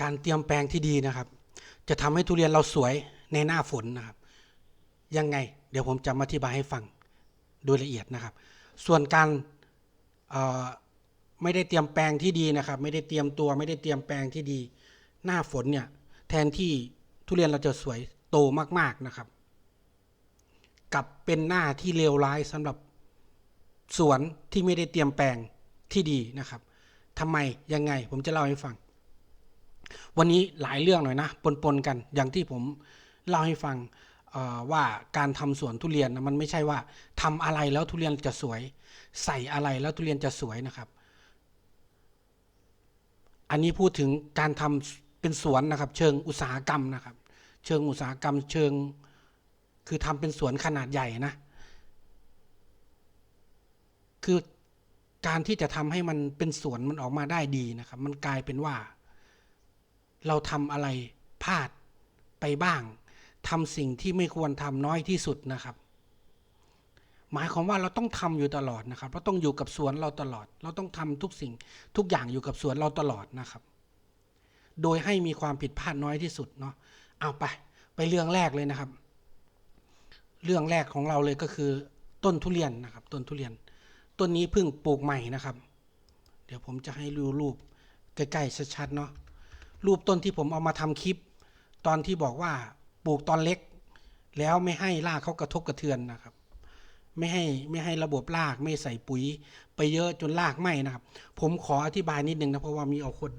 การเตรียมแปลงที่ดีนะครับ จะทำให้ทุเรียนเราสวยในหน้าฝนนะครับ ยังไง เดี๋ยวผมจะมาอธิบายให้ฟังโดยละเอียดนะครับ ส่วนการไม่ได้เตรียมแปลงที่ดีนะครับ ไม่ได้เตรียมตัวไม่ได้เตรียมแปลงที่ดี หน้าฝนเนี่ยแทนที่ทุเรียนเราจะสวยโตมากๆนะครับกลับเป็นหน้าที่เลวร้ายสำหรับสวนที่ไม่ได้เตรียมแปลงที่ดีนะครับทำไมยังไงผมจะเล่าให้ฟัง วันนี้หลายเรื่องหน่อยนะปนๆกันอย่างที่ผมเล่าให้ฟังว่าการทำสวนทุเรียนนะมันไม่ใช่ว่าทำอะไรแล้วทุเรียนจะสวย ใส่อะไรแล้วทุเรียนจะสวยนะครับ อันนี้พูดถึงการทำเป็นสวนนะครับ เชิงอุตสาหกรรมนะครับ เชิงอุตสาหกรรม เชิงคือทำเป็นสวนขนาดใหญ่นะ คือการที่จะทำให้มันเป็นสวนมันออกมาได้ดีนะครับ มันกลายเป็นว่า เราทำอะไรพลาดไปบ้างทำสิ่งที่ไม่ควรทำน้อยที่สุดนะครับ หมายความว่าเราต้องทำอยู่ตลอดนะครับ เราต้องอยู่กับสวนเราตลอด เราต้องทำทุกสิ่งทุกอย่างอยู่กับสวนเราตลอดนะครับ โดยให้มีความผิดพลาดน้อยที่สุดเนาะเอาไป ไปเรื่องแรกเลยนะครับ เรื่องแรกของเราเลยก็คือ ต้นทุเรียนนะครับ ต้นทุเรียน ต้นนี้เพิ่งปลูกใหม่นะครับ เดี๋ยวผมจะให้ดูรูปใกล้ๆชัดๆเนาะ รูปต้นที่ผมเอามาทำคลิป ตอนที่บอกว่าปลูกตอนเล็ก แล้วไม่ให้รากเขากระทบกระเทือนนะครับ ไม่ให้ไม่ให้ระบบรากไม่ใส่ปุ๋ย ไปเยอะจนรากไหมนะครับ ผมขออธิบายนิดนึงนะเพราะว่ามีเอาคน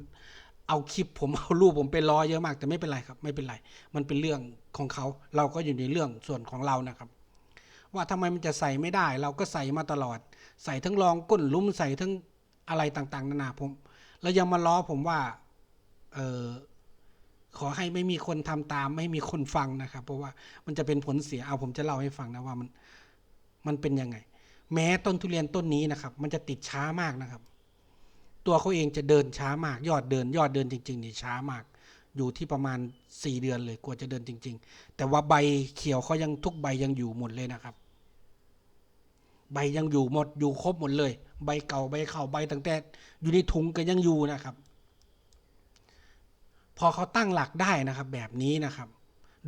เอาคลิปผมเอารูปผมไปล้อเยอะมาก แต่ไม่เป็นไรครับ ไม่เป็นไร มันเป็นเรื่องของเขา เราก็อยู่ในเรื่องส่วนของเรานะครับ ว่าทำไมมันจะใส่ไม่ได้ เราก็ใส่มาตลอด ใส่ทั้งรองก้นลุ้มใส่ทั้งอะไรต่างๆ นานาผม แล้วยังมาล้อผมว่า เออขอให้ไม่มีคนทำตาม ไม่มีคนฟังนะครับ เพราะว่ามันจะเป็นผลเสียเอาผมจะเล่าให้ฟังนะว่ามันมันเป็นยังไง แม้ต้นทุเรียนต้นนี้นะครับ มันจะติดช้ามากนะครับ ตัวเขาเองจะเดินช้ามาก ยอดเดิน ยอดเดินจริงๆนี่ช้ามาก อยู่ที่ประมาณสี่เดือนเลยกว่าจะเดินจริง ๆ แต่ว่าใบเขียวเขายังทุกใบยังอยู่หมดเลยนะครับ ใบยังอยู่หมดอยู่ครบหมดเลย ใบเก่าใบเข่าใบตั้งแต่อยู่ในถุงก็ยังอยู่นะครับ พอเขาตั้งหลักได้นะครับ แบบนี้นะครับ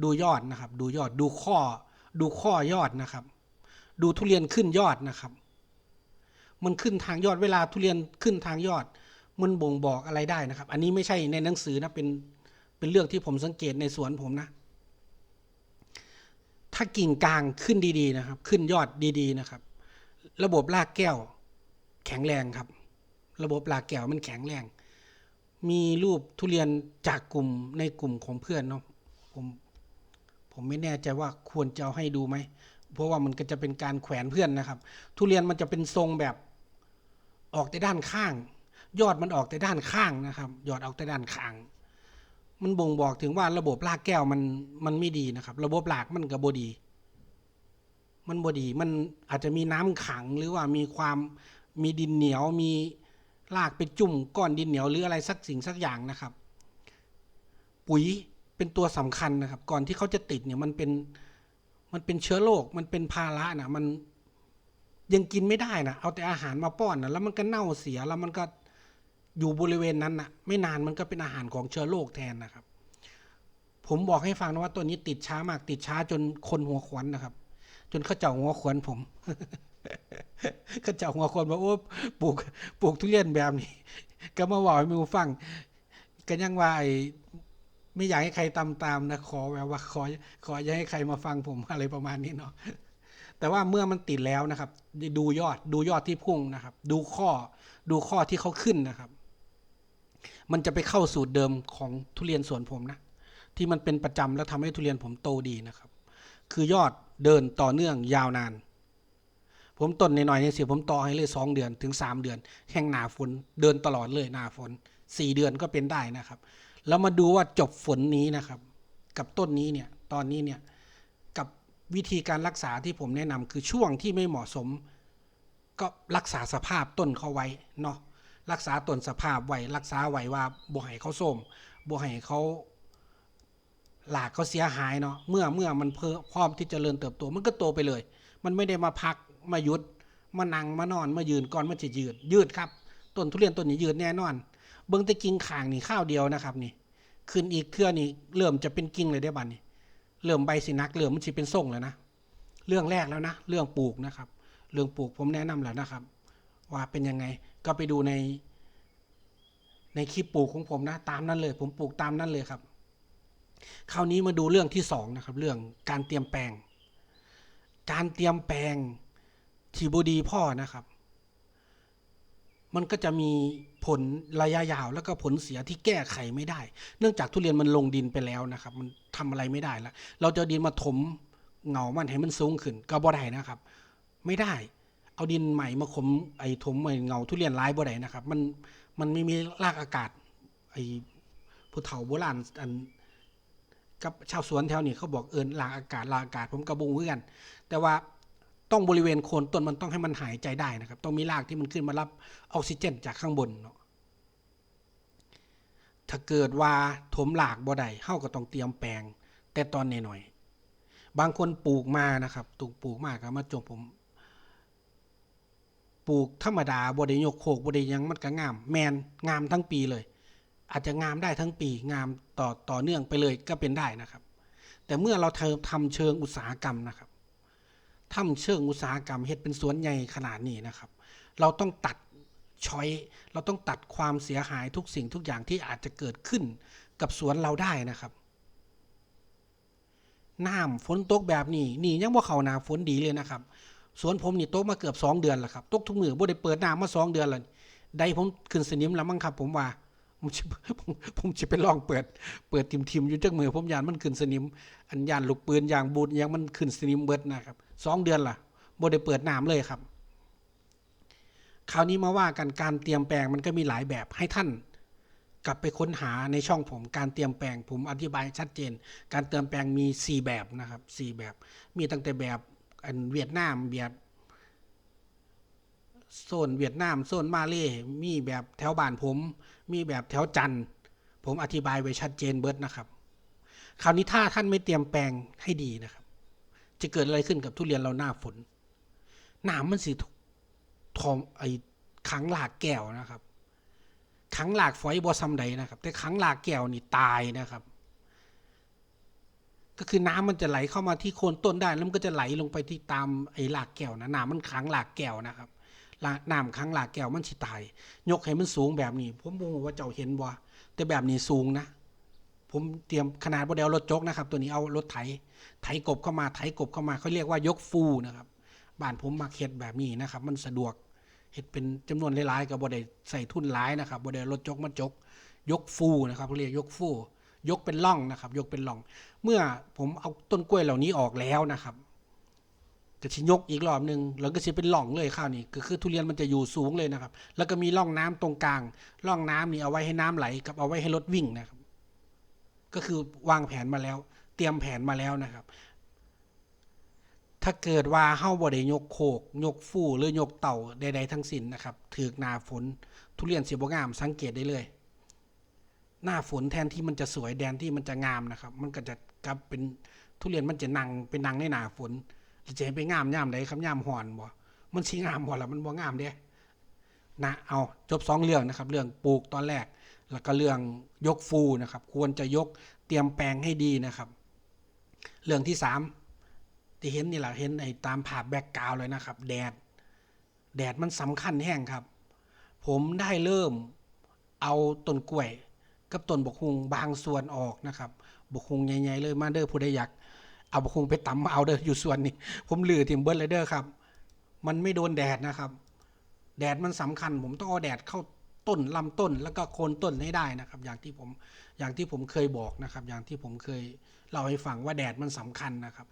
ดูยอดนะครับ ดูยอดดูข้อ ดูข้อยอดนะครับ ดูทุเรียนขึ้นยอดนะครับ มันขึ้นทางยอดเวลาทุเรียนขึ้นทางยอด มันบ่งบอกอะไรได้นะครับ อันนี้ไม่ใช่ในหนังสือนะเป็นเป็นเรื่องที่ผมสังเกตในสวนผมนะ ถ้ากิ่งกลางขึ้นดีๆนะครับ ขึ้นยอดดีๆนะครับ ระบบรากแก้ว แข็งแรงครับ ระบบรากแก้วมันแข็งแรง มีรูปทุเรียนจากกลุ่มในกลุ่มของเพื่อนเนาะผมผมไม่แน่ใจว่าควรจะเอาให้ดูไหม เพราะว่ามันก็จะเป็นการแขวนเพื่อนนะครับ ทุเรียนมันจะเป็นทรงแบบออกแต่ด้านข้าง ยอดมันออกแต่ด้านข้างนะครับ ยอดออกแต่ด้านข้าง มันบ่งบอกถึงว่าระบบรากแก้วมันมันไม่ดีนะครับ ระบบรากมันก็บดี มันบดีมันอาจจะมีน้ำขังหรือว่ามีความมีดินเหนียวมี รากไปจุ่มก้อนดินเหนียวหรืออะไรสักสิ่งสักอย่างนะครับ ปุ๋ยเป็นตัวสำคัญนะครับ ก่อนที่เขาจะติดเนี่ยมันเป็นมันเป็นเชื้อโรคมันเป็นภาระนะมันยังกินไม่ได้นะเอาแต่อาหารมาป้อนนะแล้วมันก็เน่าเสียแล้วมันก็อยู่บริเวณนั้นนะไม่นานมันก็เป็นอาหารของเชื้อโรคแทนนะครับ ผมบอกให้ฟังนะว่าตัวนี้ติดช้ามากติดช้าจนคนหัวขวัญนะครับ จนเขาเจ้าหัวขวัญผม เขาเจ้าหัวขวัญว่าโอ้ปลูกปลูกทุเรียนแบบนี้ ก็มาบอกให้มิวฟังก็ยังว่าไอ้ไม่อยากให้ใครตามตามนะขอแบบว่าขอขออย่าให้ใครมาฟังผมอะไรประมาณนี้เนาะแต่ว่าเมื่อมันติดแล้วนะครับ ดูยอดดูยอดที่พุ่งนะครับ ดูข้อดูข้อที่เขาขึ้นนะครับ มันจะไปเข้าสูตรเดิมของทุเรียนสวนผมนะ ที่มันเป็นประจำแล้วทำให้ทุเรียนผมโตดีนะครับ คือยอดเดินต่อเนื่องยาวนาน ผมต้นในหน่อยๆเนี่ยผมต่อให้เลยสองเดือนถึงสามเดือน แห่งหนาฝนเดินตลอดเลยหนาฝนสี่เดือนก็เป็นได้นะครับ แล้วมาดูว่าจบฝนนี้นะครับ กับต้นนี้เนี่ยตอนนี้เนี่ยกับวิธีการรักษาที่ผมแนะนำคือช่วงที่ไม่เหมาะสม ก็รักษาสภาพต้นเขาไว้เนาะรักษาต้นสภาพไว้รักษาไว้ว่าบ่ให้เขาโทรมบ่ให้เขาหลากเขาเสียหายเนาะเมื่อเมื่อมันเพิ่มพร้อมที่จะเจริญเติบโตมันก็โตไปเลย มันไม่ได้มาพัก มายุดมานั่งมานอนมายืนก่อนมันจะยืดยืดครับต้นทุเรียนต้นนี้ยืดแน่นอน เบิ้งต่กิ่งข่างนี่ข้าวเดียวนะครับนี่ขึ้นอีกเครือนี่เริ่มจะเป็นกิ่งเลยได้บัดนี้เริ่มใบสินักเริ่มมันสิเป็นส่งแล้วนะเรื่องแรกแล้วนะเรื่องปลูกนะครับ เรื่องปลูกผมแนะนำแล้วนะครับ ว่าเป็นยังไงก็ไปดูใน ในคลิปปลูกของผมนะ ตามนั้นเลย ผมปลูกตามนั้นเลยครับ คราวนี้มาดูเรื่องที่สองนะครับ เรื่องการเตรียมแปลง การเตรียมแปลง ที่บดีพ่อนะครับ มันก็จะมีผลระยะยาวแล้วก็ผลเสียที่แก้ไขไม่ได้ เนื่องจากทุเรียนมันลงดินไปแล้วนะครับ มันทำอะไรไม่ได้แล้ว เราจะดินมาถมเงามันให้มันสูงขึ้น ก็บ่ได้นะครับ ไม่ได้ เอาดินใหม่มาขมไอ้ถมไอ้เงาทุเรียนร้ายบ่ได้นะครับ มันมันไม่มีรากอากาศไอ้ผู้เฒ่าโบราณอันกับชาวสวนแถวนี้เขาบอกเอินลางอากาศลางอากาศผมกระบุงเหมือนแต่ว่า ต้องบริเวณโคนต้นมันต้องให้มันหายใจได้นะครับ ต้องมีรากที่มันขึ้นมารับออกซิเจนจากข้างบนเนาะถ้าเกิดว่าถมหลากบ่ได้เฮาก็ต้องเตรียมแปลง แต่ตอนนหน่อยๆบางคนปลูกมานะครับตูกปลูกมากก็มาจมผม ปลูกธรรมดาบ่ได้ยกโคกบ่ได้ยังมันก็งาม แมนงามทั้งปีเลย อาจจะงามได้ทั้งปีงามต่อต่อเนื่องไปเลยก็เป็นได้นะครับ แต่เมื่อเราทำทำเชิงอุตสาหกรรมนะครับ ทำเชิงอุตสาหกรรมเฮ็ดเป็นสวนใหญ่ขนาดนี้นะครับ เราต้องตัดช้อยเราต้องตัดความเสียหายทุกสิ่งทุกอย่างที่อาจจะเกิดขึ้นกับสวนเราได้นะครับน้ำฝนตกแบบนี้นี่ยังว่าเขาหนาฝนดีเลยนะครับสวนผมนี่ตกมาเกือบสองเดือนแล้วครับตกทุกมือบ่ได้เปิดน้ำมาสองเดือนแล้วได้ผมขึ้นสนิมแล้วมั้งครับ ผมว่า ผมจะผมผมจะไปลองเปิด เปิดทิมทิมๆอยู่จักมือผมยานมันขึ้นสนิม อันยานลูกปืนยางบูดยางมันขึ้นสนิมเบิดนะครับสองเดือนล่ะบ่ได้เปิดน้ำเลยครับ คราวนี้มาว่ากันการเตรียมแปลงมันก็มีหลายแบบให้ท่าน กลับไปค้นหาในช่องผม การเตรียมแปลงผมอธิบายชัดเจน การเตรียมแปลงมี 4 แบบนะครับ 4 แบบ มีตั้งแต่แบบอันเวียดนามแบบโซนเวียดนามโซนมาเลมีแบบแถวบ้านผม มีแบบแถวจันทร์ผมอธิบายไว้ชัดเจนเบิร์ดนะครับ คราวนี้ถ้าท่านไม่เตรียมแปลงให้ดีนะครับ จะเกิดอะไรขึ้นกับทุเรียนเราหน้าฝนหนามมันสิทอมไอ้ขังหลากแก้วนะครับขังหลากฝอยบอซัมใดนะครับ แต่ขังหลากแก้วนี่ตายนะครับ ก็คือน้ำมันจะไหลเข้ามาที่โคนต้นได้แล้วมันก็จะไหลลงไปที่ตามไอ้หลากแก้วนะน้ำมันขังหลากแก้วนะครับ น้ำขังหลากแก้วมันสิตาย ยกให้มันสูงแบบนี้ ผมบอกว่าเจ้าเห็นบ่แต่แบบนี้สูงนะ ผมเตรียมขนาดบ่ได้เอารถจกนะครับ ตัวนี้เอารถไถ ไถกบเข้ามาไถกบเข้ามาเขาเรียกว่ายกฟูนะครับบ้านผมมักเฮ็ดแบบนี้นะครับ มันสะดวกเฮ็ดเป็นจำนวนหลายๆก็บ่ได้ใส่ทุนหลายนะครับบ่ได้รถจกมาจก ยกฟูนะครับเขาเรียกยกฟูยกเป็นร่องนะครับ ยกเป็นร่อง เมื่อผมเอาต้นกล้วยเหล่านี้ออกแล้วนะครับ ก็สิยกอีกรอบหนึ่งแล้วก็สิเป็นร่องเลยข้าวนี้ก็คือทุเรียนมันจะอยู่สูงเลยนะครับ แล้วก็มีร่องน้ำตรงกลางร่องน้ำนี่เอาไว้ให้น้ำไหลกับเอาไว้ให้รถวิ่งนะครับ ก็คือวางแผนมาแล้ว เตรียมแผนมาแล้วนะครับ ถ้าเกิดว่าเฮ้าบ่ได้ยกโคก ยกฟูหรือยกเต่าใดๆทั้งสิ้นนะครับถือกหนาฝน ทุเรียนสีบงามสังเกตได้เลย หน้าฝนแทนที่มันจะสวยแดนที่มันจะงามนะครับ มันก็จะกลับเป็นทุเรียนมันจะนังเป็นนังในหนาฝน จะให้ไปงามย่ามใดครับย่ามห่อนบ่ มันสิงามบ่ล่ะมันบ่งามเด้นะเอาจบสองเรื่องนะครับ เรื่องปลูกตอนแรก แล้วก็เรื่องยกฟูนะครับ ควรจะยกเตรียมแปลงให้ดีนะครับ เรื่องที่สามที่เห็นนี่แหละเห็นไอ้ตามภาพแบ็กกราวเลยนะครับ แดด แดดมันสำคัญแห้งครับ ผมได้เริ่มเอาต้นกล้วย กับต้นบกฮุงบางส่วนออกนะครับบกฮุงใหญ่ๆเลยมาเด้อผู้ใดอยาก เอาบกฮุงไปตำมาเอาเด้ออยู่ส่วนนี้ ผมลือทิมเบิร์ดเลยเด้อครับ มันไม่โดนแดดนะครับ แดดมันสำคัญ ผมต้องเอาแดดเข้าต้นลำต้นแล้วก็โคนต้นให้ได้นะครับ อย่างที่ผมอย่างที่ผมเคยบอกนะครับ อย่างที่ผมเคยเล่าให้ฟังว่าแดดมันสำคัญนะครับ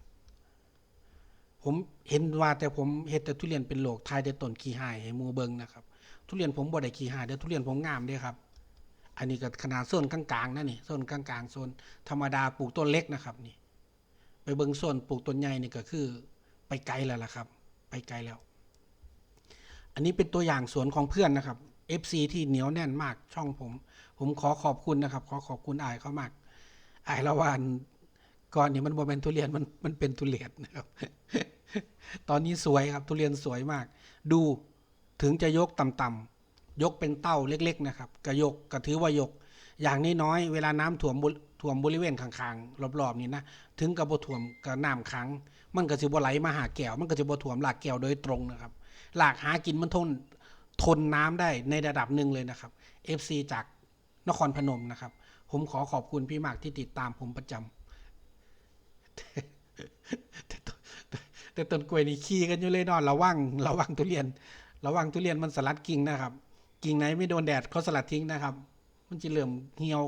ผมเห็นว่าแต่ผมเห็ดแต่ทุเรียนเป็นโรคทายแต่ต้นขี้หายให้มูเบิงนะครับ ทุเรียนผมบ่ได้ขี้หายแต่ทุเรียนผมงามด้ครับอันนี้ก็ขนาดโซนกลางๆนะนี่โซนกลางๆโซนธรรมดาปลูกต้นเล็กนะครับนี่ ไปเบิงโซนปลูกต้นใหญ่นี่ก็คือ ไปไกลแล้วล่ะครับ ไปไกลแล้ว อันนี้เป็นตัวอย่างสวนของเพื่อนนะครับ FC ที่เหนียวแน่นมากช่องผม ผมขอขอบคุณนะครับ ขอขอบคุณอายเขามากอายละวานก่อนนี้มันบ่เป็นทุเรียนมันมันเป็นทุเรียนนะครับ ตอนนี้สวยครับทุเรียนสวยมาก ดูถึงจะยกต่ำๆยกเป็นเต้าเล็ก ๆ นะครับก็ยกก็ถือว่ายก อย่างน้อยๆเวลาน้ำท่วมบริท่วมบริเวณข้างๆรอบๆนี่นะถึงกับบ่ท่วมกับน้ำขัง มันก็สิบ่ไหลมาหาแก้ว มันก็จะบ่ท่วมรากแก้วโดยตรงนะครับรากหากินมันทนทนน้ำได้ในระดับหนึ่งเลยนะครับ FC จากนครพนมนะครับ ผมขอขอบคุณพี่มากที่ติดตามผมประจำแต่ตนแต่ต้นกล้วยนี่ขี้กันอยู่เลยเนอนระวังระวังทุเรียน ระวังทุเรียนมันสลัดกิ่งนะครับ กิ่งไหนไม่โดนแดดเขาสลัดทิ้งนะครับ มันจะเริ่มเหี่ยว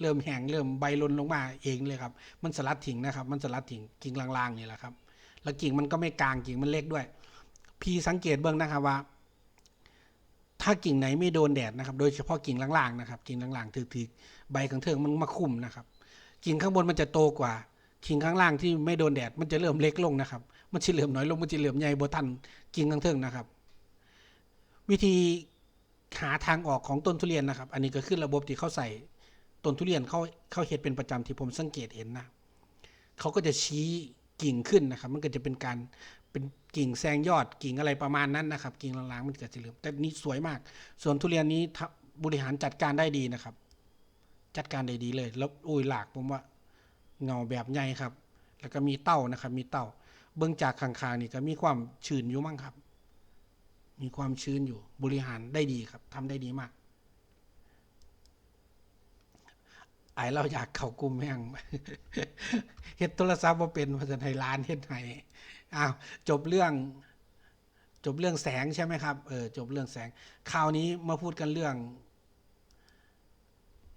เริ่มแห้งเริ่มใบหล่นลงมาเองเลยครับ มันสลัดทิ้งนะครับ มันสลัดทิ้งกิ่งลางๆนี่แหละครับ แล้วกิ่งมันก็ไม่กลางกิ่งมันเล็กด้วย พี่สังเกตเบื้องนะครับว่า ถ้ากิ่งไหนไม่โดนแดดนะครับ โดยเฉพาะกิ่งล่างๆนะครับ กิ่งล่างๆถือๆใบข้างเทิงมันมาคุ้มนะครับ กิ่งข้างบนมันจะโตกว่า กิ่งข้างล่างที่ไม่โดนแดดมันจะเริ่มเล็กลงนะครับ มันจะเริ่มน้อยลงมันจะเริ่มใหญ่บ่ทันกิ่งข้างเทิงนะครับ วิธี หาทางออกของต้นทุเรียนนะครับ อันนี้ก็คือระบบที่เขาใส่ต้นทุเรียนเขาเขาเห็ดเป็นประจำที่ผมสังเกตเห็นนะเขาก็จะชี้กิ่งขึ้นนะครับ มันก็จะเป็นการเป็นกิ่งแซงยอดกิ่งอะไรประมาณนั้นนะครับ กิ่งล่างๆมันก็จะเหลือมแต่นี่สวยมาก ส่วนทุเรียนนี้บริหารจัดการได้ดีนะครับ จัดการได้ดีเลย แล้วอุ้ยหลากผมว่าเงาแบบใหญ่ครับ แล้วก็มีเต้านะครับ มีเต้า เบื้องจากข้างๆนี่ก็มีความชื้นอยู่มั่งครับ มีความชื้นอยู่บริหารได้ดีครับทำได้ดีมาก ไอเราอยากเข้ากลุ่มแห้งเฮ็ดโทรศัพท์ว่าเป็นภาษาไทยร้านเฮ็ดไห้อ้าวจบเรื่อง จบเรื่องแสงใช่ไหมครับเออจบเรื่องแสงคราวนี้มาพูดกันเรื่อง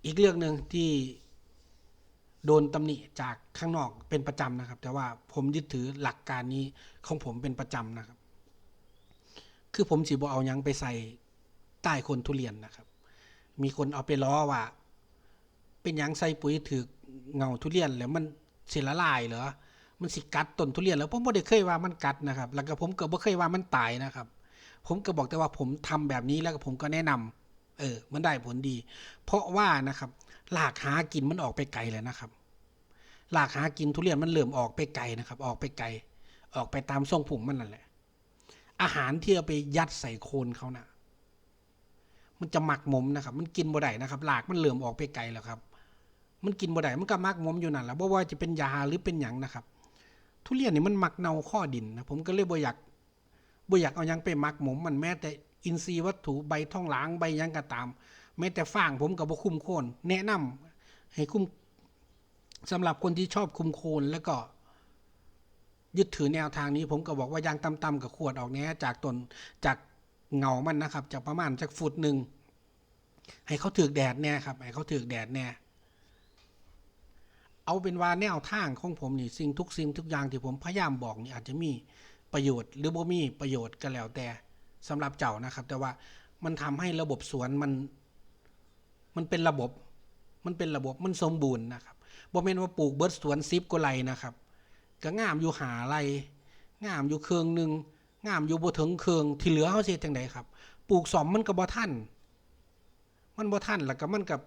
อีกเรื่องหนึ่งที่โดนตำหนิจากข้างนอกเป็นประจำนะครับ แต่ว่าผมยึดถือหลักการนี้ของผมเป็นประจำนะครับ คือผมสิบ่เอายังไปใส่ใต้คนทุเรียนนะครับ มีคนเอาไปล้อว่า เป็นยังใส่ปุ๋ยถือเงาทุเรียนแล้วมันสิละลายเหรอ มันสิกัดต้นทุเรียนแล้วผมบ่ได้เคยว่ามันกัดนะครับ แล้วก็ผมก็บ่เคยว่ามันตายนะครับ ผมก็บอกแต่ว่าผมทำแบบนี้แล้วก็ผมก็แนะนำเออ มันได้ผลดี เพราะว่านะครับหลากหากินมันออกไปไกลแล้วนะครับหลากหากินทุเรียนมันเริ่มออกไปไกลนะครับ ออกไปไกล ออกไปตามทรงผุ่มมันนั่นแหละ อาหารที่เอาไปยัดใส่โคนเขานะ่ะ มันจะหมักหมมนะครับ มันกินบ่ได้นะครับ หลากมันเริ่อมออกไปไกลแล้วครับ มันกินบ่ได้มันก็หมักหมมอยู่นั่นแหละบ่ว่าจะเป็นยาหรือเป็นหยังนะครับ ทุเรียนนี่มันหมักเนาข้อดินนะผมก็เลยบ่อยากบ่อยากเอายังไปหมักหมมมันแม้แต่อินทรีย์วัตถุใบท่องหลางใบยังก็ตาม แม้แต่ฟางผมก็บ่คุ้มโคนแนะนำให้คุ้มสำหรับคนที่ชอบคุมโคนแล้วก็ ยึดถือแนวทางนี้ ผมก็บอกว่ายางต่ำๆกับขวดออกแน่จากตนจากเงามันนะครับ จากประมาณจากฟุตหนึ่งให้เขาถือแดดแน่ครับให้เขาถือแดดแน่เอาเป็นว่าแนวทางของผมนี่สิ่งทุกสิ่งทุกอย่างที่ผมพยายามบอกนี่อาจจะมีประโยชน์ หรือบ่มีประโยชน์ก็แล้วแต่สำหรับเจ้านะครับ แต่ว่ามันทำให้ระบบสวนมัน มันเป็นระบบ มันเป็นระบบมันสมบูรณ์นะครับบ่แม่นว่าปลูกเบิร์ดสวนซิบกว่าไรนะครับ ก็งามอยู่หาไรงามอยู่เครืองหนึ่งงามอยู่บ่ถึงเครืองที่เหลือเฮาเฮ็ดจังไดครับ ปลูกสอมมันก็บ่ทันมันบ่ทันแล้วก็มันกับ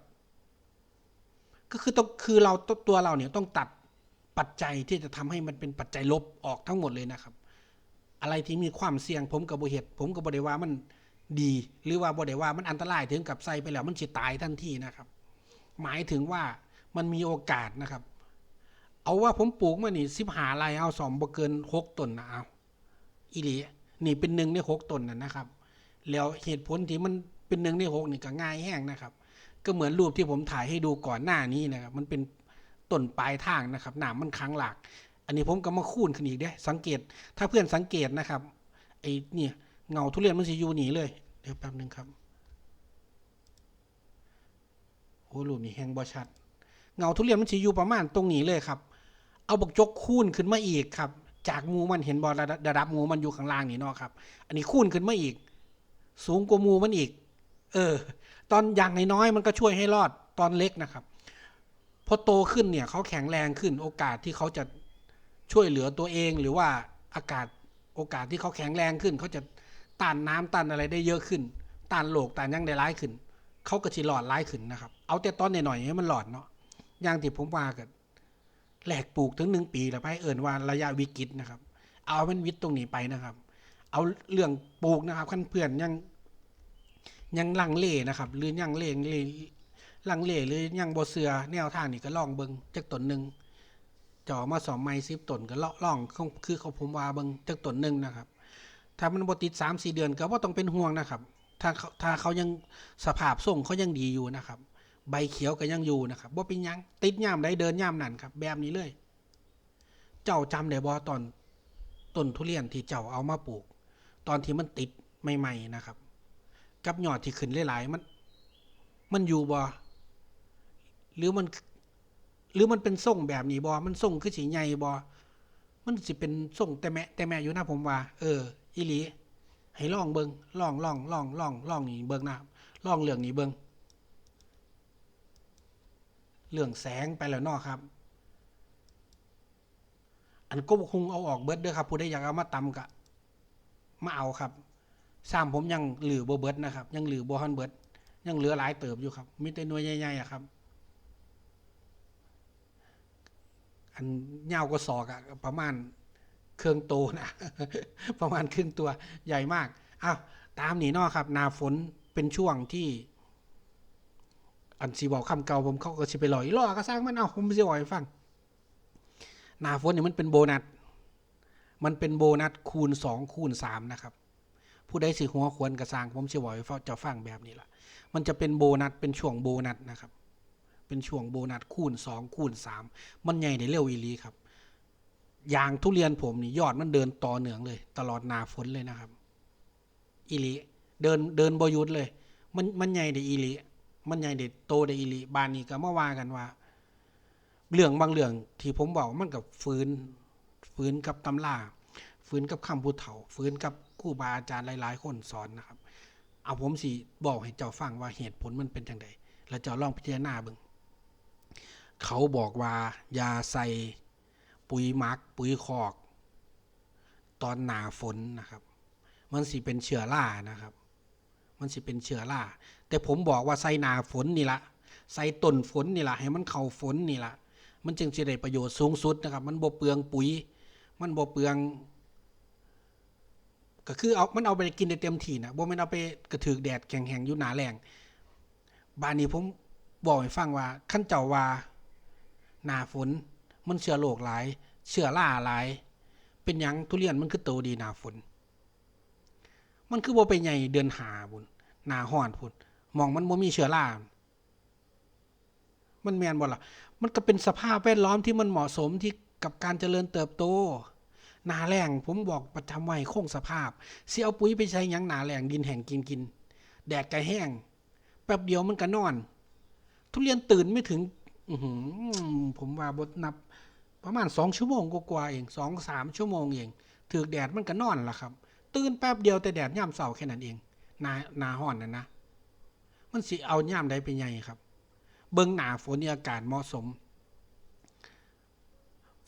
ก็คือต้องคือเราตัวเราเนี่ยต้องตัดปัจจัยที่จะทำให้มันเป็นปัจจัยลบออกทั้งหมดเลยนะครับ อะไรที่มีความเสี่ยงผมก็บ่เฮ็ดผมก็บ่ได้ว่ามันดีหรือว่าบ่ได้ว่ามันอันตรายถึงกับใส่ไปแล้วมันสิตายทันทีนะครับ หมายถึงว่ามันมีโอกาสนะครับ เอาว่าผมปลูกมานี่สิบหาไรเอาสองบ่เกินหกต้นนะเอาอีหลีนี่เป็นหนึ่งในหกต้นนะนะครับ แล้วเหตุผลที่มันเป็นหนึ่งในหกนี่ก็ง่ายแห้งนะครับ ก็เหมือนรูปที่ผมถ่ายให้ดูก่อนหน้านี้นะครับ มันเป็นต้นปลายทางนะครับหนามมันค้างหลากอันนี้ผมก็มาคูนขึ้นอีกเด้สังเกต ถ้าเพื่อนสังเกตนะครับไอ้เนี่ยเงาทุเรียนมันสิอยู่หนีเลยเดี๋ยวแป๊บหนึงครับโอ้รูปนี้แห้งบ่ชัด เงาทุเรียนมันสิอยู่ประมาณตรงนี้เลยครับ เอาบกจกคูนขึ้นมาอีกครับ จากมูมันเห็นบอระดับระดับมูมันอยู่ข้างล่างนี่เนาะครับ อันนี้คูนขึ้นมาอีก สูงกว่ามูมันอีก เออ ตอนอย่างน้อยๆมันก็ช่วยให้รอดตอนเล็กนะครับพอโตขึ้นเนี่ยเขาแข็งแรงขึ้นโอกาสที่เขาจะช่วยเหลือตัวเองหรือว่าอากาศโอกาสที่เขาแข็งแรงขึ้น เขาจะต้านน้ำต้านอะไรได้เยอะขึ้นต้านโรคต้านยังได้ร้ายขึ้น เขาก็สิหลอดร้ายขึ้นนะครับ เอาแต่ตอนหน่อยๆให้มันหลอดเนาะอย่างที่ผมว่ากัน แหลกปลูกถึงหนึ่งปีแล้วไปเอิ่นว่าระยะวิกฤตนะครับ เอาเป็นวิทย์ตรงนี้ไปนะครับ เอาเรื่องปลูกนะครับขั้นเพื่อนยังยังลังเลนะครับ หรือยังเลงเลลังเลหรือยังบเสือแนวทางนี่ก็ลองเบิงจักตนหนึ่งจ่อมาสองไม้10ตนก็ลองลองคือเขาผมว่าเบิงจักตนหนึ่งนะครับ ถ้ามันบติด3-4เดือนก็บ่าต้องเป็นห่วงนะครับ ถ้าเขาถ้าเขายังสภาพทรงเขายังดีอยู่นะครับ ใบเขียวก็ยังอยู่นะครับบ่เป็นยังติดย่ามใดเดินย่ามนั่นครับ แบบนี้เลย เจ้าจำได้บ่ตอนต้นทุเรียนที่เจ้าเอามาปลูก ตอนที่มันติดใหม่ ๆนะครับ กับยอดที่ขึ้นหลายๆมัน มันอยู่บ่หรือมัน หรือมันเป็นทรงแบบนี้บ่มันทรงคือสิใหญ่บ่มันสิเป็นทรงแต่แม่แต่แม่อยู่นะผมว่า เอออีหลีให้ลองเบิงลองลองลองลองลองนี่เบิงนะลองเรื่องนี้เบิง เรื่องแสงไปแล้วนอครับ อันก็คงเอาออกเบิดเด้อครับ ผู้ใดอยากเอามาตำกะมาเอาครับซ้ำผมยังเหลือโบเบิดนะครับ ยังเหลือโบฮันเบิดยังเหลือหลายเติบอยู่ครับมีแต่หน่วยใหญ่ๆครับ อันยาก็ศอกอะประมาณเครื่องโตนะประมาณครึ่งตัวใหญ่มากอ้าวตามนี่นอครับ นาฝนเป็นช่วงที่ อันสีบอกคำเก่าผมเขาก็สิไปลอยล่อก็สร้างมันเอาผมสิบอกให้ฟังหนาฝนเนี่ยมันเป็นโบนัสมันเป็นโบนัสคูณสองคูณสามนะครับ ผู้ใดสิหัวควรกระสางผมสิบอกจะฟังแบบนี้ละมันจะเป็นโบนัสเป็นช่วงโบนัสนะครับ เป็นช่วงโบนัสคูณสองคูณสามมันใหญ่ได้เร็วอีลีครับอย่างทุเรียนผมนี่ยอดมันเดินต่อเนื่องเลย ตลอดหนาฝนเลยนะครับ อีลีเดินเดินบหยุดเลย มันมันใหญ่ได้อีลี มันใหญ่ได้โตได้อีหลีบานนี้ก็มาว่ากันว่า เรื่องบางเรื่องที่ผมบอกมันกับฟื้นฟื้นกับตำราฟื้นกับคำพูดเฒ่าฟื้นกับครูบาอาจารย์หลาย ๆ คนสอนนะครับ เอาผมสิบอกให้เจ้าฟังว่าเหตุผลมันเป็นจังไดแล้วเจ้าลองพิจารณาเบิ่งเขาบอกว่า ยาใส่ปุ๋ยมัก ปุ๋ยคอก ตอนหนาฝนนะครับ มันสิเป็นเชื้อรานะครับ มันสิเป็นเชื้อราแต่ผมบอกว่าใส่หนาฝนนี่ละใส่ต้นฝนนี่ละให้มันเข้าฝนนี่ละมันจึงจะได้ประโยชน์สูงสุดนะครับ มันบ่เปลืองปุ๋ย มันบ่เปลือง ก็คือเอามันเอาไปกินได้เต็มที่นะบ่ม่นเอาไปกระถือแดดแข็งแห้งอยู่หนาแรงบ้านนี้ผมบอกให้ฟังว่าขั้นเจ้าว่าหนาฝน มันเชื้อโรคหลาย เชื้อราหลาย เป็นยังทุเรียนมันคือโตดีหนาฝน มันคือบ่ไปใหญ่เดือนหาบุญหนาห้อนพุ่นมองมันบ่มีเชื้อรามันแมนบ่ล่ะ มันก็เป็นสภาพแวดล้อมที่มันเหมาะสมที่กับการเจริญเติบโต หนาแรงผมบอกประจำไว้คงสภาพสิเอาปุ๋ยไปใช้หยังหนาแรงดินแห้งกินกิน แดดก็แห้ง แป๊บเดียวมันก็นอน ทุเรียนตื่นไม่ถึง อืผมว่าบทนับ ประมาณสองชั่วโมงกว่าๆเองสองสามชั่วโมงเองถือแดดมันก็นอนล่ะครับ ตื่นแป๊บเดียวแต่แดดย่ำเสาแค่นั้นเองนาหนาห่อนนะนะ มันสิเอาย่ำใดไปไงครับ เบิ่งหนาฝนนี่อากาศเหมาะสม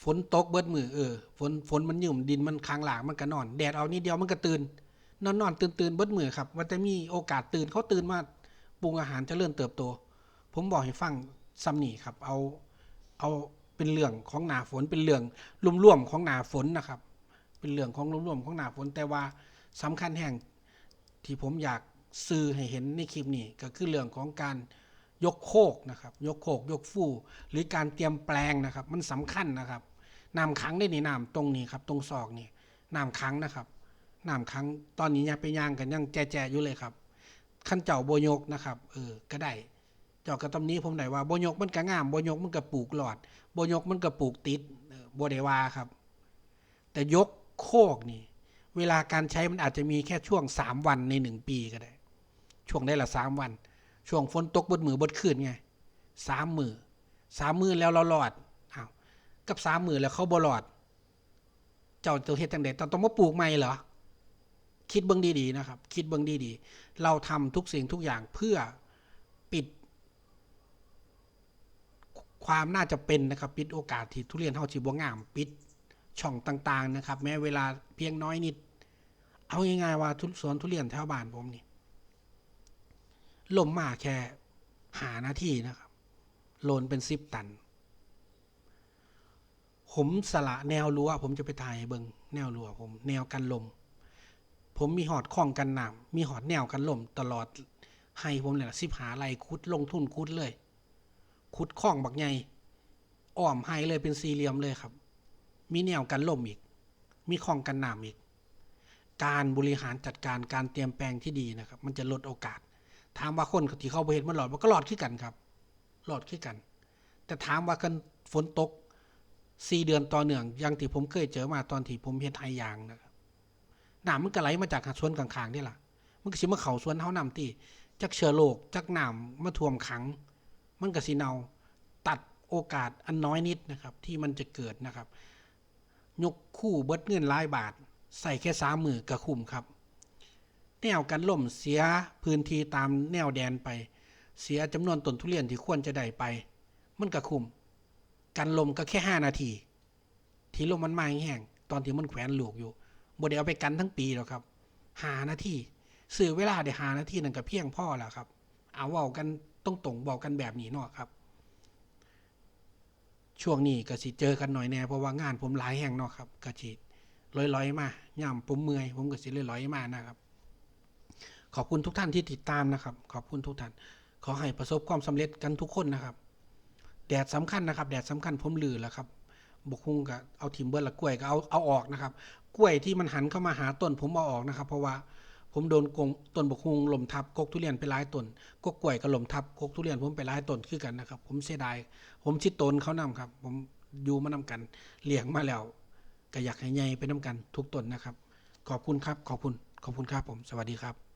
ฝนตกเบิดมือเออฝนฝนมันยุ่มดินมันค้างหลากมันก็นอน แดดเอานิดเดียวมันก็ตื่น นอนนอนตื่นตื่นเบิดมือครับว่าจะมีโอกาสตื่นเขาตื่นมาปรุงอาหารจะเริ่มเติบโต ผมบอกให้ฟังซ้ำนี่ครับ เอาเอาเป็นเรื่องของหนาฝนเป็นเรื่องร่วมๆของหนาฝนนะครับ เป็นเรื่องของรวมๆของหนาฝนแต่ว่าสำคัญแห่งที่ผมอยากสื่อให้เห็นในคลิปนี้ก็คือเรื่องของการยกโคกนะครับ ยกโคกยกฟู่หรือการเตรียมแปลงนะครับ มันสำคัญนะครับน้ำขังได้ในน้ำตรงนี้ครับ ตรงศอกนี่น้ำขังนะครับน้ำขังตอนนี้ยังไปย่างกันยังแจๆอยู่เลยครับขั้นเจ้าโบยกนะครับเออก็ได้เจ้ากระตำนี้ผมได้ว่าโบยกมันก็งามโบยกมันก็ปลูกหลอดโบยกมันก็ปลูกติดโบได้ว่าครับ แต่ยก โคกนี่ เวลาการใช้มันอาจจะมีแค่ช่วงสามวันในหนึ่งปีก็ได้ ช่วงได้ละสามวัน ช่วงฝนตกบดมือบดคืนไงสามมือสามมือแล้วเราหลอดอ้าวกับสามมือแล้วเขาบหลอด เจ้าตัวเฮ็ดจังไดต้องต้องมาปลูกใหม่เหรอคิดเบิ่งดีๆนะครับ คิดเบิ่งดีๆ เราทำทุกสิ่งทุกอย่างเพื่อปิด ความน่าจะเป็นนะครับ ปิดโอกาสที่ทุเรียนเฮาสิบ่งาม ปิด ช่องต่างๆนะครับ แม้เวลาเพียงน้อยนิด เอาง่ายๆว่าทุสวนทุเรียนแถวบ้านผมนี่ล่มมาแค่หาหน้าที่นะครับโลนเป็นสิบตัน ผมสละแนวรั้วผมจะไปถ่ายเบิงแนวรั้วผม แนวกันลม ผมมีหอดข้องกันน้ำมีหอดแนวกันลมตลอดให้ผมเนี่ยสิบหาไรคุดลงทุนคุดเลย คุดคล้องบักใหญ่อ้อมให้เลยเป็นสี่เหลี่ยมเลยครับ มีแนวกันลมอีก มีคลองกันน้ำอีก การบริหารจัดการการเตรียมแปลงที่ดีนะครับ มันจะลดโอกาส ถามว่าคนที่เข้าไปเห็นมันหลอดมันก็หลอดขึ้นกันครับ หลอดขึ้นกัน แต่ถามว่ากันฝนตกสี่เดือนต่อเนื่องอยังที่ผมเคยเจอมาตอนที่ผมเฮ็ดไฮยางนะครับน้ำมันก็ไหลมาจากสวนข้างๆนี่ล่ะ มันก็สิมาเข้าสวนเฮาน้ำตีจักเชื้อโรคจักน้ำมาท่วมขัง มันก็สิเนาตัดโอกาสอันน้อยนิดนะครับ ที่มันจะเกิดนะครับ ยกคู่เบิดเงินหลายบาท ใส่แค่สามมือก็คุ้มครับ แนวกันล่มเสียพื้นที่ตามแนวแดนไป เสียจำนวนต้นทุเรียนที่ควรจะได้ไป มันก็คุ้มกันลมก็แค่ห้านาที ที่ลมมันมาแห้งๆตอนที่มันแขวนลูกอยู่บ่ได้เอาไปกันทั้งปีหรอกครับหานาทีสื่อเวลาได้หานาทีนั่นก็เพียงพอแล้วครับ เอาเว้ากันต้องตรงๆบอกกันแบบนี้เนาะครับ ช่วงนี้ก็สิเจอกันหน่อยแน่เพราะว่างานผมหลายแห่งเนาะครับก็สิลอยๆมาย่ำผมเมื่อยผมก็สิลอยๆมานะครับ ขอบคุณทุกท่านที่ติดตามนะครับ ขอบคุณทุกท่าน ขอให้ประสบความสำเร็จกันทุกคนนะครับ แดดสำคัญนะครับ แดดสำคัญผมลือแล้วครับบกคุงกับเอาทิมเบอร์ละกล้วยก็เอาเอาออกนะครับ กล้วยที่มันหันเข้ามาหาต้นผมเอาออกนะครับ เพราะว่า ผมโดนกงต้นบกคุงหล่มทับกกทุเรียนไปหลายต้นกกกล้วยก็หล่มทับกกทุเรียนผมไปหลายต้นคือกันนะครับ ผมเสียดายผมชิดตนเขานํครับ ผมอยู่มานํกันเลี้ยงมาแล้วก็อยากให้ใหญ่ไปนํกันทุกต้นนะครับ ขอบคุณครับ ขอบคุณ ขอบคุณครับผม สวัสดีครับ